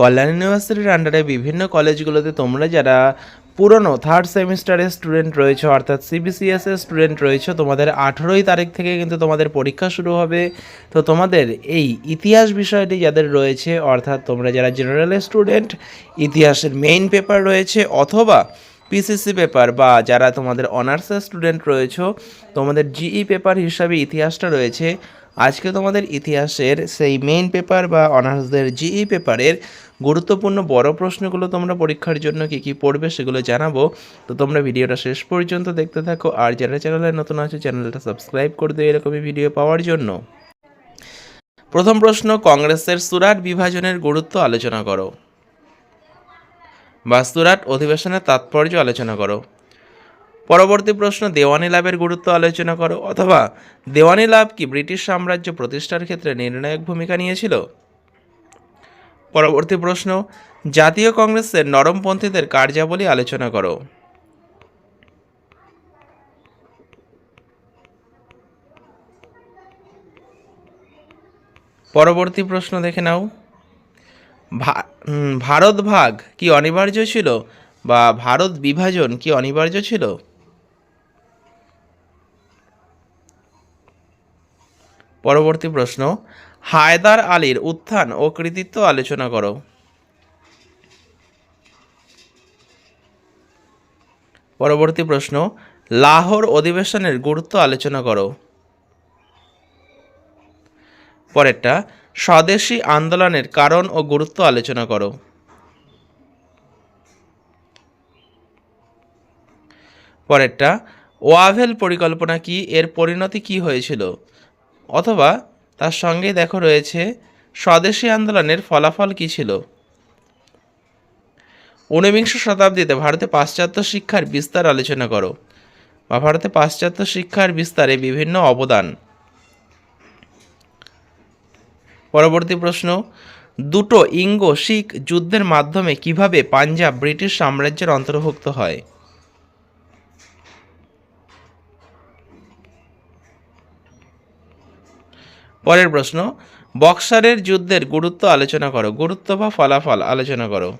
কল্যাণ ইউনিভার্সিটির আন্ডারে বিভিন্ন কলেজগুলোতে তোমরা যারা পুরনো থার্ড সেমিস্টারের স্টুডেন্ট রয়েছে, অর্থাৎ সিবিসিএস এর স্টুডেন্ট রয়েছে, তোমাদের আঠেরোই তারিখ থেকে কিন্তু তোমাদের পরীক্ষা শুরু হবে। তো তোমাদের এই ইতিহাস বিষয়টি যাদের রয়েছে, অর্থাৎ তোমরা যারা জেনারেল স্টুডেন্ট ইতিহাসের মেইন পেপার রয়েছে, অথবা পিসিসি পেপার বা যারা তোমাদের অনার্সের স্টুডেন্ট রয়েছে, তোমাদের জিই পেপার হিসাবে ইতিহাসটা রয়েছে আজকে তোমাদের ইতিহাসের সেই মেইন পেপার বা অনার্সদের জিই পেপারের গুরুত্বপূর্ণ বড় প্রশ্নগুলো তোমরা পরীক্ষার জন্য কী কী পড়বে সেগুলো জানাব। তো তোমরা ভিডিওটা শেষ পর্যন্ত দেখতে থাকো আর যারা চ্যানেলে নতুন আছে, চ্যানেলটা সাবস্ক্রাইব করে দিও এরকমই ভিডিও পাওয়ার জন্য। প্রথম প্রশ্ন, কংগ্রেসের সুরাট বিভাজনের গুরুত্ব আলোচনা করো। বা সুরাট অধিবেশনের তাৎপর্য আলোচনা করো। পরবর্তী প্রশ্ন, দেওয়ানি লাভের গুরুত্ব আলোচনা করো, অথবা দেওয়ানি লাভ কি ব্রিটিশ সাম্রাজ্য প্রতিষ্ঠার ক্ষেত্রে নির্ণায়ক ভূমিকা নিয়েছিল? পরবর্তী প্রশ্ন, জাতীয় কংগ্রেসের নরমপন্থীদের কার্যাবলী আলোচনা করো। পরবর্তী প্রশ্ন দেখে নাও। ভারত ভাগ কি অনিবার্য ছিল, বা ভারত বিভাজন কি অনিবার্য ছিল? পরবর্তী প্রশ্ন, হায়দার আলীর উত্থান ও কৃতিত্ব আলোচনা করো। পরবর্তী প্রশ্ন, লাহোর অধিবেশনের গুরুত্ব আলোচনা করো। পরেরটা, স্বদেশী আন্দোলনের কারণ ও গুরুত্ব আলোচনা করো। পরেরটা, ওয়াভেল পরিকল্পনা কি? এর পরিণতি কি হয়েছিল? অথবা তার সঙ্গে দেখো রয়েছে স্বদেশী আন্দোলনের ফলাফল কি ছিল? ঊনবিংশ শতাব্দীতে ভারতে পাশ্চাত্য শিক্ষার বিস্তার আলোচনা করো বা ভারতে পাশ্চাত্য শিক্ষার বিস্তারে বিভিন্ন অবদান। পরবর্তী প্রশ্ন, দুটো ইঙ্গো শিখ যুদ্ধের মাধ্যমে কীভাবে পাঞ্জাব ব্রিটিশ সাম্রাজ্যের অন্তর্ভুক্ত হয়? পরের প্রশ্ন, বক্সারের যুদ্ধের গুরুত্ব আলোচনা করো। গুরুত্ব বা ফলাফল আলোচনা করো।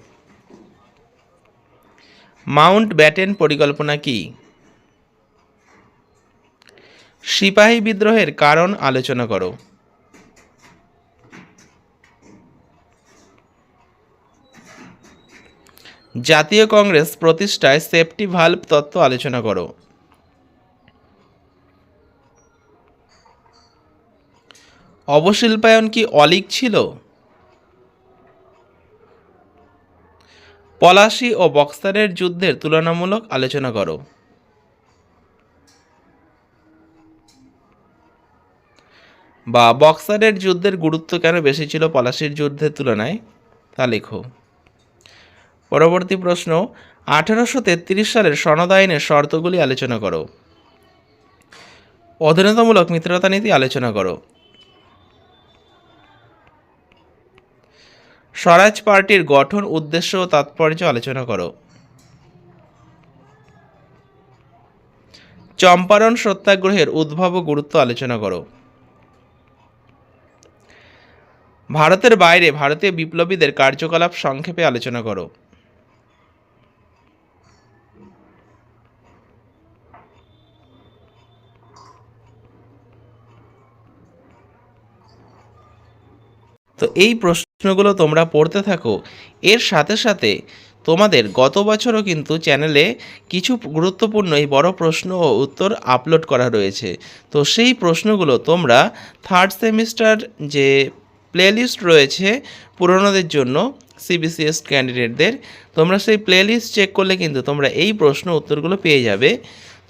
মাউন্ট ব্যাটেন পরিকল্পনা কি? সিপাহী বিদ্রোহের কারণ আলোচনা করো। জাতীয় কংগ্রেস প্রতিষ্ঠায় সেফটি ভাল্ব তত্ত্ব আলোচনা করো। অবশিল্পায়ন কি অলিক ছিল? পলাশী ও বক্সারের যুদ্ধের তুলনামূলক আলোচনা করো। বা বক্সারের যুদ্ধের গুরুত্ব কেন বেশি ছিল পলাশির যুদ্ধের তুলনায়? তা লেখো। পরবর্তী প্রশ্ন, আঠেরোশো তেত্রিশ সালের সনদ আইনের শর্তগুলি আলোচনা করো। অধীনতামূলক মিত্রতা নীতি আলোচনা করো। স্বরাজ পার্টির গঠন, উদ্দেশ্য ও তাৎপর্য আলোচনা করো। চম্পারণ সত্যাগ্রহের উদ্ভব ও গুরুত্ব আলোচনা করো। ভারতের বাইরে ভারতীয় বিপ্লবীদের কার্যকলাপ সংক্ষেপে আলোচনা করো। তো এই প্রশ্নগুলো তোমরা পড়তে থাকো। এর সাথে সাথে তোমাদের গত বছরও কিন্তু চ্যানেলে কিছু গুরুত্বপূর্ণ এই বড় প্রশ্ন ও উত্তর আপলোড করা রয়েছে। তো সেই প্রশ্নগুলো তোমরা থার্ড সেমিস্টার যে প্লেলিস্ট রয়েছে পুরনোদের জন্য সিবিসিএস ক্যান্ডিডেটদের তোমরা সেই প্লেলিস্ট চেক করলে কিন্তু তোমরা এই প্রশ্ন উত্তরগুলো পেয়ে যাবে।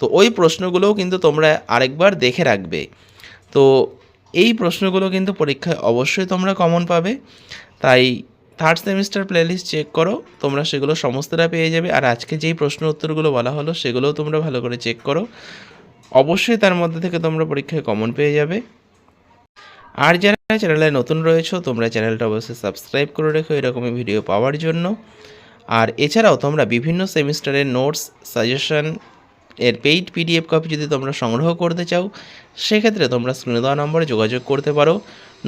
তো ওই প্রশ্নগুলোও কিন্তু তোমরা আরেকবার দেখে রাখবে। তো এই প্রশ্নগুলো কিন্তু পরীক্ষায় অবশ্যই তোমরা কমন পাবে। তাই থার্ড সেমিস্টার প্লেলিস্ট চেক করো, তোমরা সেগুলো সমস্তটা পেয়ে যাবে। আর আজকে যেই প্রশ্ন উত্তরগুলো বলা হলো, সেগুলোও তোমরা ভালো করে চেক করো। অবশ্যই তার মধ্যে থেকে তোমরা পরীক্ষায় কমন পেয়ে যাবে। আর যারা চ্যানেলে নতুন রয়েছো, তোমরা চ্যানেলটা অবশ্যই সাবস্ক্রাইব করে রেখো এরকমই ভিডিও পাওয়ার জন্য। আর এছাড়াও তোমরা বিভিন্ন সেমিস্টারের নোটস সাজেশন এর পেইড পিডিএফ কপি যদি তোমরা সংগ্রহ করতে চাও, সেক্ষেত্রে তোমরা স্ক্রিনে দেওয়া নম্বরে যোগাযোগ করতে পারো।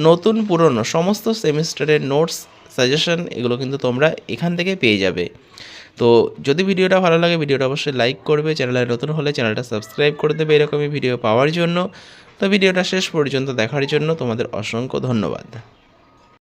নতুন, পুরনো, সমস্ত সেমিস্টারের নোটস সাজেশন এগুলো কিন্তু তোমরা এখান থেকে পেয়ে যাবে। তো যদি ভিডিওটা ভালো লাগে, ভিডিওটা অবশ্যই লাইক করবে। চ্যানেলে নতুন হলে চ্যানেলটা সাবস্ক্রাইব করে দেবে এরকমই ভিডিও পাওয়ার জন্য। তো ভিডিওটা শেষ পর্যন্ত দেখার জন্য তোমাদের অসংখ্য ধন্যবাদ।